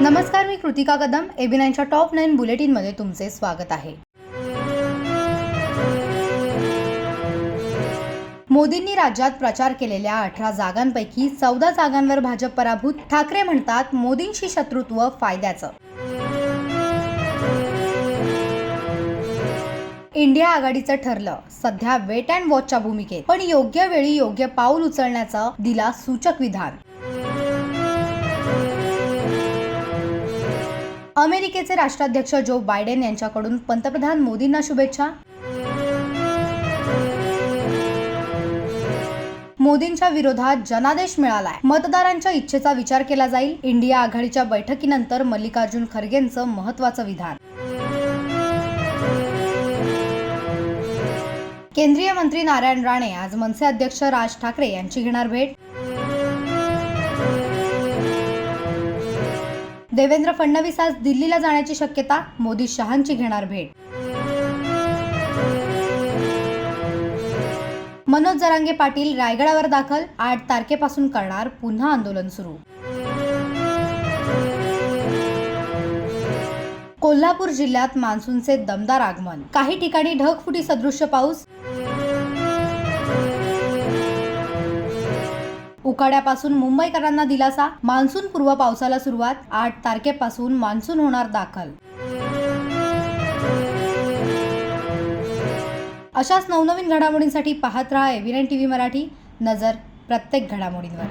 नमस्कार मी Kritika Kadam. AB top nine बुलेटिनमध्ये तुमचे स्वागत आहे. मोदींनी राज्यात प्रचार केलेल्या अठरा जागांपैकी चौदा जागांवर भाजप पराभूत. ठाकरे म्हणतात मोदींशी शत्रुत्व फायद्याचं. इंडिया आघाडीचं ठरलं. सध्या वेट अँड वॉचच्या भूमिकेत. पण योग्य वेळी योग्य पाऊल उचलण्याचं दिला सूचक विधान. अमेरिकेचे राष्ट्राध्यक्ष जो बायडेन यांच्याकडून पंतप्रधान मोदींना शुभेच्छा. मोदींच्या विरोधात जनादेश मिळालाय. मतदारांच्या इच्छेचा विचार केला जाईल. इंडिया आघाडीच्या बैठकीनंतर मल्लिकार्जुन खरगेंचं महत्वाचं विधान. केंद्रीय मंत्री नारायण राणे आज मनसे अध्यक्ष राज ठाकरे यांची घेणार भेट. देवेंद्र फडणवीस आज दिल्लीला जाण्याची शक्यता मोदी शहांची घेणार भेट. मनोज जरांगे पाटील रायगडावर दाखल आठ तारखेपासून करणार पुन्हा आंदोलन सुरू. कोल्हापूर जिल्ह्यात मान्सूनचे दमदार आगमन. काही ठिकाणी ढगफुटी सदृश्य पाऊस उकाड्यापासून मुंबईकरांना दिलासा मान्सून पूर्व पावसाला सुरुवात आठ तारखेपासून मान्सून होणार दाखल. अशाच नवनवीन घडामोडींसाठी पाहत राहा एव्हिएन टी व्ही मराठी नजर प्रत्येक घडामोडींवर.